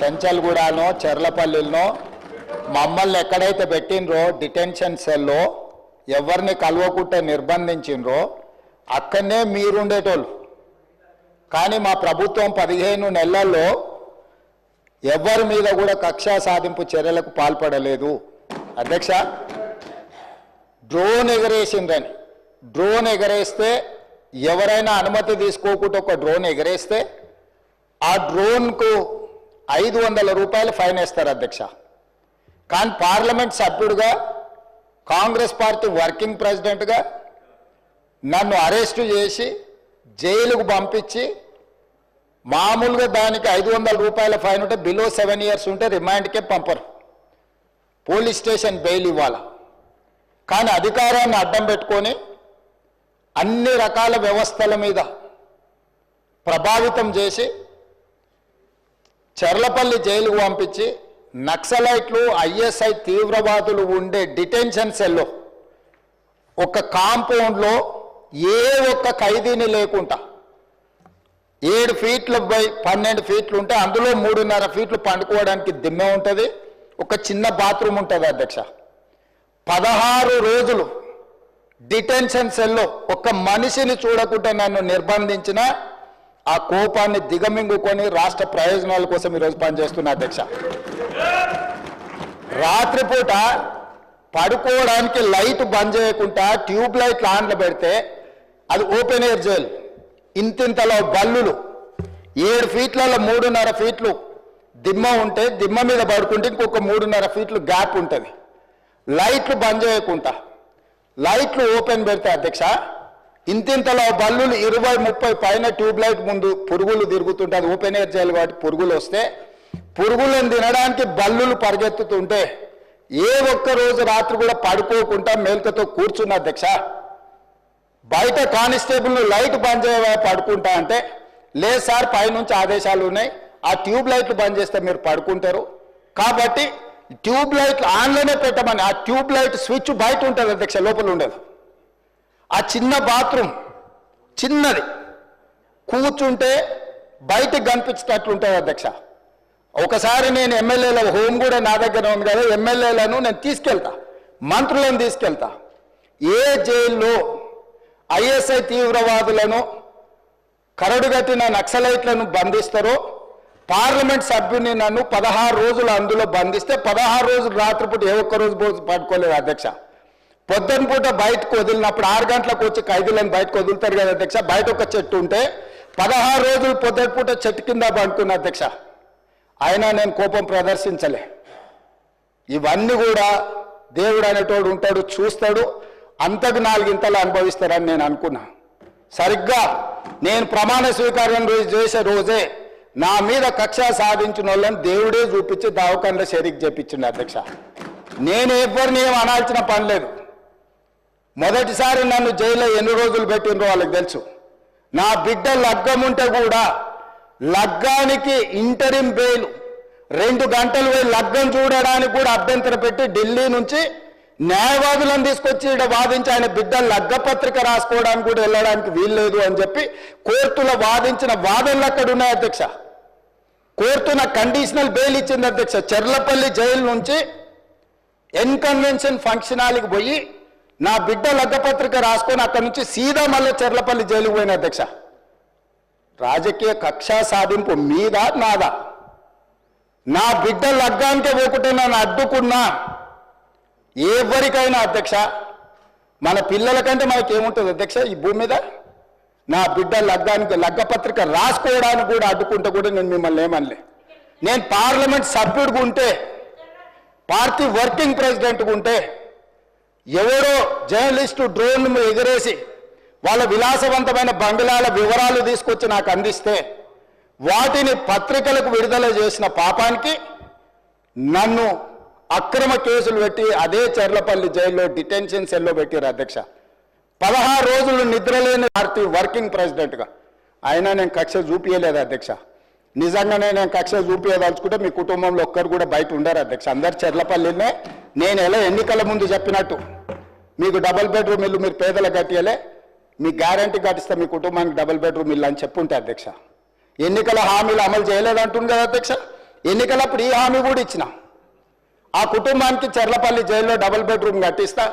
చెంచల్గూడనో చెర్లపల్లిలో మమ్మల్ని ఎక్కడైతే పెట్టినరో డిటెన్షన్ సెల్లో ఎవరిని కలవకుంటే నిర్బంధించిండ్రో అక్కడనే మీరుండేటోళ్ళు. కానీ మా ప్రభుత్వం పదిహేను నెలల్లో ఎవరి మీద కూడా కక్షా సాధింపు చర్యలకు పాల్పడలేదు. అధ్యక్ష డ్రోన్ ఎగరేసిందని డ్రోన్ ఎగరేస్తే ఎవరైనా అనుమతి తీసుకోకుండా ఒక డ్రోన్ ఎగరేస్తే ఆ డ్రోన్కు ఐదు వందల రూపాయలు ఫైన్ వేస్తారు అధ్యక్ష. కానీ పార్లమెంట్ సభ్యుడిగా కాంగ్రెస్ పార్టీ వర్కింగ్ ప్రెసిడెంట్గా నన్ను అరెస్టు చేసి జైలుకు పంపించి మామూలుగా దానికి ఐదు వందల రూపాయల ఫైన్ ఉంటే బిలో సెవెన్ ఇయర్స్ ఉంటే రిమాండ్కే పంపరు. పోలీస్ స్టేషన్ బెయిల్ ఇవ్వాల. కానీ అధికారాన్ని అడ్డం పెట్టుకొని అన్ని రకాల వ్యవస్థల మీద ప్రభావితం చేసి చెర్లపల్లి జైలుకు పంపించి నక్సలైట్లు ఐఎస్ఐ తీవ్రవాదులు ఉండే డిటెన్షన్ సెల్లో ఒక కాంపౌండ్లో ఏ ఒక్క ఖైదీని లేకుండా ఏడు ఫీట్ల బై పన్నెండు ఫీట్లు ఉంటే అందులో మూడున్నర ఫీట్లు పండుకోవడానికి దిమ్మె ఉంటుంది ఒక చిన్న బాత్రూమ్ ఉంటుంది అధ్యక్ష. పదహారు రోజులు డిటెన్షన్ సెల్లో ఒక మనిషిని చూడకుండా నన్ను నిర్బంధించిన ఆ కోపాన్ని దిగమింగుకొని రాష్ట్ర ప్రయోజనాల కోసం ఈరోజు పనిచేస్తున్నా అధ్యక్ష. రాత్రిపూట పడుకోవడానికి లైట్ బంద్ చేయకుండా ట్యూబ్ లైట్ ఆన్లో పెడితే అది ఓపెన్ ఎయిర్ జైల్. ఇంతింతలో బల్లులు. ఏడు ఫీట్లలో మూడున్నర ఫీట్లు దిమ్మ ఉంటే దిమ్మ మీద పడుకుంటే ఇంకొక మూడున్నర ఫీట్లు గ్యాప్ ఉంటుంది. లైట్లు బంద్ చేయకుండా. లైట్లు ఓపెన్ పెడితే అధ్యక్ష ఇంతింతలో బల్లులు ఇరవై ముప్పై పైన ట్యూబ్ లైట్ ముందు పురుగులు తిరుగుతుంటే అది ఓపెన్ ఎయిర్ చేయాలి కాబట్టి పురుగులు వస్తే పురుగులను తినడానికి బల్లులు పరిగెత్తుతుంటే ఏ ఒక్క రోజు రాత్రి కూడా పడుకోకుండా మేల్కతో కూర్చున్న అధ్యక్ష బయట కానిస్టేబుల్ లైట్ బంద్ చేయ పడుకుంటా అంటే లేదు సార్ పైనుంచి ఆదేశాలు ఉన్నాయి. ఆ ట్యూబ్ లైట్లు బంద్ చేస్తే మీరు పడుకుంటారు. కాబట్టి ట్యూబ్ లైట్లు ఆన్లోనే పెట్టమని ఆ ట్యూబ్ లైట్ స్విచ్ బయట ఉంటుంది అధ్యక్ష లోపల ఉండదు. ఆ చిన్న బాత్రూమ్ చిన్నది. కూర్చుంటే బయటకు కనిపించేటట్లు ఉంటుంది అధ్యక్ష. ఒకసారి నేను ఎమ్మెల్యేల హోమ్ కూడా నా దగ్గర ఉంది కదా ఎమ్మెల్యేలను నేను తీసుకెళ్తా మంత్రులను తీసుకెళ్తా. ఏ జైల్లో ఐఎస్ఐ తీవ్రవాదులను కరడుగట్టిన నక్సలైట్లను బంధిస్తారో పార్లమెంట్ సభ్యుని నన్ను పదహారు రోజులు అందులో బంధిస్తే పదహారు రోజులు రాత్రిపూట ఏ ఒక్క రోజు పో- పడుకోలేదు అధ్యక్ష. పొద్దున పూట బయటకు వదిలినప్పుడు ఆరు గంటలకు వచ్చి ఖైదీలను బయటకు వదులుతారు కదా అధ్యక్ష? బయట ఒక చెట్టు ఉంటే పదహారు రోజులు పొద్దున పూట చెట్టు కింద పండుకున్న అధ్యక్ష. అయినా నేను కోపం ప్రదర్శించలే. ఇవన్నీ కూడా దేవుడు అనేటోడు ఉంటాడు చూస్తాడు అంతకు నాలుగింతలు అనుభవిస్తారని నేను అనుకున్నా. సరిగ్గా నేను ప్రమాణ స్వీకారం రోజు చేసే రోజే నా మీద కక్ష సాధించిన వాళ్ళని దేవుడే చూపించి దావకంలో షరీక్ చేపించిండు అధ్యక్ష. నేను ఎవరిని ఏం అనాల్సిన పని లేదు. మొదటిసారి నన్ను జైల్లో ఎన్ని రోజులు పెట్టినరో వాళ్ళకి తెలుసు. నా బిడ్డ లగ్గం ఉంటే కూడా లగ్గానికి ఇంటరిం బెయిల్. రెండు గంటలు పోయి లగ్గం చూడడానికి కూడా అభ్యంతరం పెట్టి ఢిల్లీ నుంచి న్యాయవాదులను తీసుకొచ్చి ఇక్కడ వాదించి ఆయన బిడ్డ లగ్గ పత్రిక రాసుకోవడానికి కూడా వెళ్ళడానికి వీల్లేదు అని చెప్పి కోర్టులో వాదించిన వాదనలు అక్కడ ఉన్నాయి అధ్యక్ష. కోర్టు నాకు కండిషనల్ బెయిల్ ఇచ్చింది అధ్యక్ష. చెర్లపల్లి జైలు నుంచి ఎన్కన్వెన్షన్ ఫంక్షన్ పోయి నా బిడ్డ లగ్గపత్రిక రాసుకొని అక్కడి నుంచి సీదా మళ్ళీ చెర్లపల్లి జైలుకు పోయిన అధ్యక్ష. రాజకీయ కక్షా సాధింపు మీద నాదా? నా బిడ్డ లగ్గానికే పోకుంటే నన్ను అడ్డుకున్నా? ఎవరికైనా అధ్యక్ష మన పిల్లల కంటే మనకి ఏముంటుంది అధ్యక్ష ఈ భూమి మీద? నా బిడ్డ లగ్గానికి లగ్గపత్రిక రాసుకోవడానికి కూడా అడ్డుకుంటే కూడా నేను మిమ్మల్ని ఏమనలే. నేను పార్లమెంట్ సభ్యుడిగా ఉంటే పార్టీ వర్కింగ్ ప్రెసిడెంట్గా ఉంటే ఎవరో జర్నలిస్టు డ్రోన్ ఎగరేసి వాళ్ళ విలాసవంతమైన బంగ్లాల వివరాలు తీసుకొచ్చి నాకు అందిస్తే వాటిని పత్రికలకు విడుదల చేసిన పాపానికి నన్ను అక్రమ కేసులు పెట్టి అదే చెర్లపల్లి జైల్లో డిటెన్షన్ సెల్లో పెట్టారు అధ్యక్ష. పదహారు రోజులు నిద్రలేని పార్టీ వర్కింగ్ ప్రెసిడెంట్గా. అయినా నేను కక్ష చూపించలేదు అధ్యక్ష. నిజంగానే నేను కక్ష చూపించదలుచుకుంటే మీ కుటుంబంలో ఒక్కరు కూడా బయట ఉండరు అధ్యక్ష. అందరు చెర్లపల్లినే. నేను ఎలా ఎన్నికల ముందు చెప్పినట్టు మీకు డబుల్ బెడ్రూమ్ ఇల్లు మీరు పేదలకు కట్టియలే మీ గ్యారంటీ కట్టిస్తే మీ కుటుంబానికి డబుల్ బెడ్రూమ్ ఇల్లు అని చెప్పుంటే అధ్యక్ష. ఎన్నికల హామీలు అమలు చేయలేదంటుంది కదా అధ్యక్ష. ఎన్నికలప్పుడు ఈ హామీ కూడా ఇచ్చిన. ఆ కుటుంబానికి చెర్లపల్లి జైల్లో డబుల్ బెడ్రూమ్ కట్టిస్తా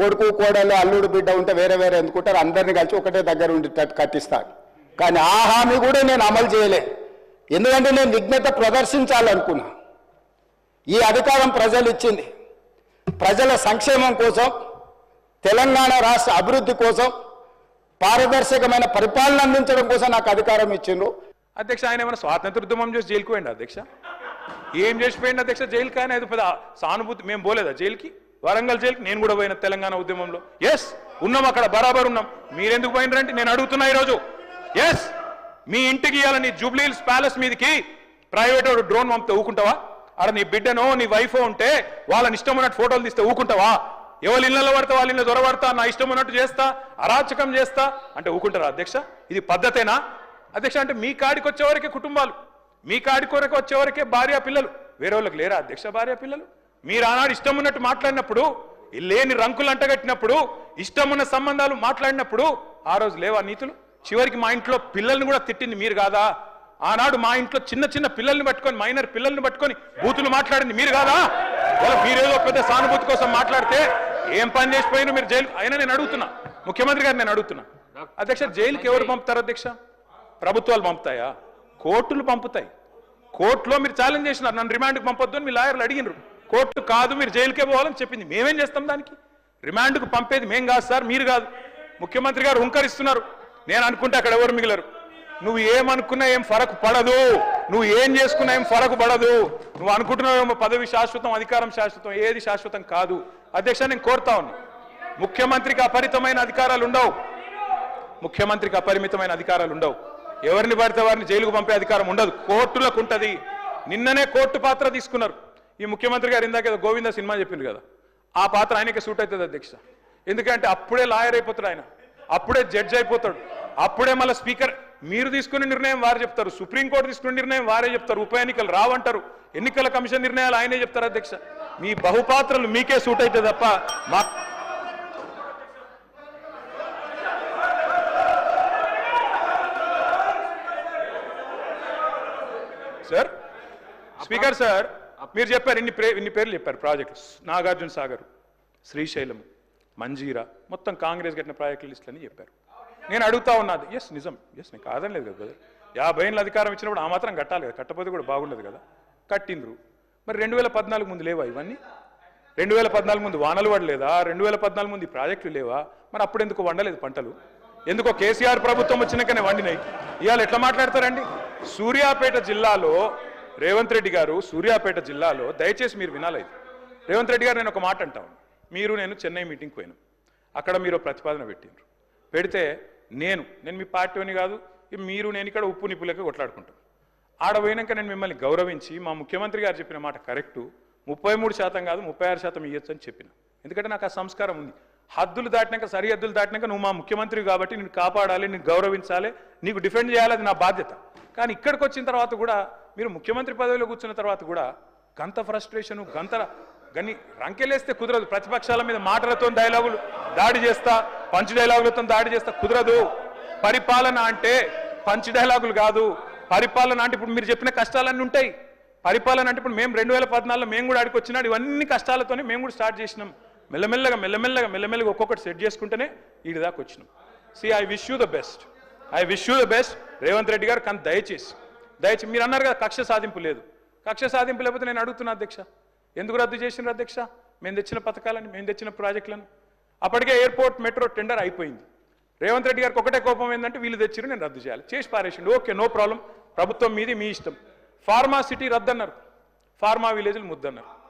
కొడుకు కోడలు అల్లుడు బిడ్డ ఉంటే వేరే వేరే ఎందుకుంటారు? అందరిని కలిసి ఒకటే దగ్గర ఉండేటట్టు కట్టిస్తాను కానీ ఆ హామీ కూడా నేను అమలు చేయలే. ఎందుకంటే నేను విఘ్నత ప్రదర్శించాలనుకున్నా. ఈ అధికారం ప్రజలు ఇచ్చింది ప్రజల సంక్షేమం కోసం తెలంగాణ రాష్ట్ర అభివృద్ధి కోసం పారదర్శకమైన పరిపాలన అందించడం కోసం నాకు అధికారం ఇచ్చిండ్రు. అధ్యక్ష ఆయన ఏమైనా స్వాతంత్ర ఉద్యమం చేసి జైలుకు పోయిండు అధ్యక్ష? ఏం చేసిపోయింది అధ్యక్ష జైలుకి? ఆయన అది పెద్ద సానుభూతి మేము పోలేదా జైలుకి? వరంగల్ జైలుకి? నేను కూడా పోయిన తెలంగాణ ఉద్యమంలో. ఎస్ ఉన్నాం అక్కడ బరాబర్ ఉన్నాం. మీరెందుకు పోయినరంటే నేను అడుగుతున్నా ఈరోజు. ఎస్ మీ ఇంటికి ఇవ్వాలని జూబ్లీల్స్ జూబ్లీహిల్స్ ప్యాలెస్ మీదకి ప్రైవేట్ వాడు డ్రోన్ పంపితే ఊకుంటావా? అక్కడ నీ బిడ్డనో నీ వైఫో ఉంటే వాళ్ళని ఇష్టం ఉన్నట్టు ఫోటోలు తీస్తే ఊకుంటావా? ఎవరి ఇళ్ళలో పడతా వాళ్ళ ఇళ్ళ దొరబడతా నా ఇష్టం ఉన్నట్టు చేస్తా అరాచకం చేస్తా అంటే ఊకుంటారా అధ్యక్ష? ఇది పద్ధతేనా? అధ్యక్ష అంటే మీ కాడికి వచ్చేవరకే కుటుంబాలు మీ కాడి కొరకు వచ్చేవరకే భార్య పిల్లలు. వేరే వాళ్ళకి లేరా అధ్యక్ష భార్య పిల్లలు? మీరు ఆనాడు ఇష్టం ఉన్నట్టు మాట్లాడినప్పుడు లేని రంకులు అంటగట్టినప్పుడు ఇష్టం ఉన్న సంబంధాలు మాట్లాడినప్పుడు ఆ రోజు లేవా నీతులు? చివరికి మా ఇంట్లో పిల్లల్ని కూడా తిట్టింది మీరు కాదా? ఆనాడు మా ఇంట్లో చిన్న చిన్న పిల్లల్ని పట్టుకొని మైనర్ పిల్లల్ని పట్టుకొని బూతులు మాట్లాడింది మీరు కాదా? మీరేదో పెద్ద సానుభూతి కోసం మాట్లాడితే ఏం పని చేసిపోయిన మీరు జైలు అయినా నేను అడుగుతున్నా. ముఖ్యమంత్రి గారు నేను అడుగుతున్నా. అధ్యక్ష జైలుకి ఎవరు పంపుతారు అధ్యక్ష? ప్రభుత్వాలు పంపుతాయా? కోర్టులు పంపుతాయి. కోర్టులో మీరు ఛాలెంజ్ చేసినారు. నన్ను రిమాండ్కి పంపొద్దు అని మీ లాయర్లు అడిగినారు. కోర్టు కాదు మీరు జైలుకే పోవాలని చెప్పింది. మేమేం చేస్తాం దానికి? రిమాండ్కు పంపేది మేం కాదు సార్ మీరు కాదు. ముఖ్యమంత్రి గారు హుంకరిస్తున్నారు. నేను అనుకుంటే అక్కడ ఎవరు మిగిలరు? నువ్వు ఏమనుకున్నా ఏం ఫరక్ పడదు. నువ్వు ఏం చేసుకున్నా ఏం ఫరక్ పడదు. నువ్వు అనుకుంటున్నావేమో పదవి శాశ్వతం అధికారం శాశ్వతం ఏది శాశ్వతం కాదు. అధ్యక్ష నేను కోరుతా ఉన్నా. ముఖ్యమంత్రికి అపరితమైన అధికారాలు ఉండవు. ముఖ్యమంత్రికి అపరిమితమైన అధికారాలు ఉండవు. ఎవరిని పడితే వారిని జైలుకు పంపే అధికారం ఉండదు. కోర్టులకు ఉంటుంది. నిన్ననే కోర్టు పాత్ర తీసుకున్నారు. ఈ ముఖ్యమంత్రి గారు ఇందాక గోవింద సినిమా చెప్పింది కదా. ఆ పాత్ర ఆయనకే సూట్ అవుతుంది అధ్యక్ష. ఎందుకంటే అప్పుడే లాయర్ అయిపోతాడు ఆయన. అప్పుడే జడ్జ్ అయిపోతాడు. అప్పుడే మళ్ళీ స్పీకర్ మీరు తీసుకునే నిర్ణయం వారు చెప్తారు. సుప్రీంకోర్టు తీసుకునే నిర్ణయం వారే చెప్తారు. ఉప ఎన్నికలు రావంటారు. ఎన్నికల కమిషన్ నిర్ణయాలు ఆయనే చెప్తారు అధ్యక్ష. మీ బహుపాత్రలు మీకే సూట్ అవుతుంది తప్ప మా సార్ స్పీకర్ సార్ మీరు చెప్పారు ఇన్ని ఇన్ని పేర్లు చెప్పారు. ప్రాజెక్ట్స్ నాగార్జున సాగర్ శ్రీశైలం మంజీరా మొత్తం కాంగ్రెస్ కట్టిన ప్రాజెక్టుల లిస్టులు అని చెప్పారు. నేను అడుగుతా ఉన్నది ఎస్ నిజం. ఎస్ నేను కాదనలేదు కదా బ్రదర్ యాభై ఏళ్ళ అధికారం ఇచ్చినప్పుడు ఆ మాత్రం కట్టాలి కదా. కట్టపోతే కూడా బాగుండదు కదా. కట్టిండ్రు. మరి రెండు వేల పద్నాలుగు ముందు లేవా ఇవన్నీ? రెండు వేల పద్నాలుగు ముందు వానలు పడలేదా? రెండు వేల పద్నాలుగు ముందు ప్రాజెక్టులు లేవా? మరి అప్పుడు ఎందుకు వండలేదు పంటలు? ఎందుకో కేసీఆర్ ప్రభుత్వం వచ్చినాకనే వండినాయి. ఇవాళ ఎట్లా మాట్లాడతారండి? సూర్యాపేట జిల్లాలో రేవంత్ రెడ్డి గారు సూర్యాపేట జిల్లాలో దయచేసి మీరు వినాలి రేవంత్ రెడ్డి గారు నేను ఒక మాట అంటాను మీరు నేను చెన్నై మీటింగ్ పోయాను. అక్కడ మీరు ప్రతిపాదన పెట్టిండ్రు. పెడితే నేను నేను మీ పార్టీ కాదు మీరు నేను ఇక్కడ ఉప్పు నిప్పులకి కొట్లాడుకుంటాను ఆడ పోయినాక నేను మిమ్మల్ని గౌరవించి మా ముఖ్యమంత్రి గారు చెప్పిన మాట కరెక్టు ముప్పై మూడు శాతం కాదు ముప్పై ఆరు శాతం ఇవ్వచ్చు అని చెప్పిన. ఎందుకంటే నాకు ఆ సంస్కారం ఉంది. హద్దులు దాటినాక సరిహద్దులు దాటినాక నువ్వు మా ముఖ్యమంత్రి కాబట్టి నేను కాపాడాలి నేను గౌరవించాలి నీకు డిఫెండ్ చేయాలి అది నా బాధ్యత. కానీ ఇక్కడికి వచ్చిన తర్వాత కూడా మీరు ముఖ్యమంత్రి పదవిలో కూర్చున్న తర్వాత కూడా గంత ఫ్రస్ట్రేషను గంత కానీ రంకెలేస్తే కుదరదు. ప్రతిపక్షాల మీద మాటలతో డైలాగులు దాడి చేస్తా పంచ్ డైలాగులతో దాడి చేస్తా కుదరదు. పరిపాలన అంటే పంచ్ డైలాగులు కాదు. పరిపాలన అంటే ఇప్పుడు మీరు చెప్పిన కష్టాలన్నీ ఉంటాయి. పరిపాలన అంటే ఇప్పుడు మేము రెండు వేల పద్నాలుగులో మేము కూడా ఆడికి వచ్చినాడు. ఇవన్నీ కష్టాలతోనే మేము కూడా స్టార్ట్ చేసినాం. మెల్లమెల్లగా మెల్లమెల్లగా మెల్లమెల్లగా ఒక్కొక్కటి సెట్ చేసుకుంటేనే ఈడి దాకా వచ్చినాం. See I wish you the best I wish you the best Revanth Reddy గారు కానీ దయచేసి దయచేసి మీరు అన్నారు కదా కక్ష సాధింపు లేదు. కక్ష సాధింపు లేకపోతే నేను అడుగుతున్నా అధ్యక్ష. ఎందుకు రద్దు చేసినారు అధ్యక్ష? మేము తెచ్చిన పథకాలని మేము తెచ్చిన ప్రాజెక్టులను. అప్పటికే ఎయిర్పోర్ట్ మెట్రో టెండర్ అయిపోయింది. రేవంత్ రెడ్డి గారికి ఒకటే కోపం ఏంటంటే వీళ్ళు తెచ్చిరు నేను రద్దు చేయాలి. చేసి పారేసిండు. Okay no problem. ప్రభుత్వం మీది మీ ఇష్టం. ఫార్మా సిటీ రద్దన్నారు. ఫార్మా విలేజ్లు ముద్దన్నారు.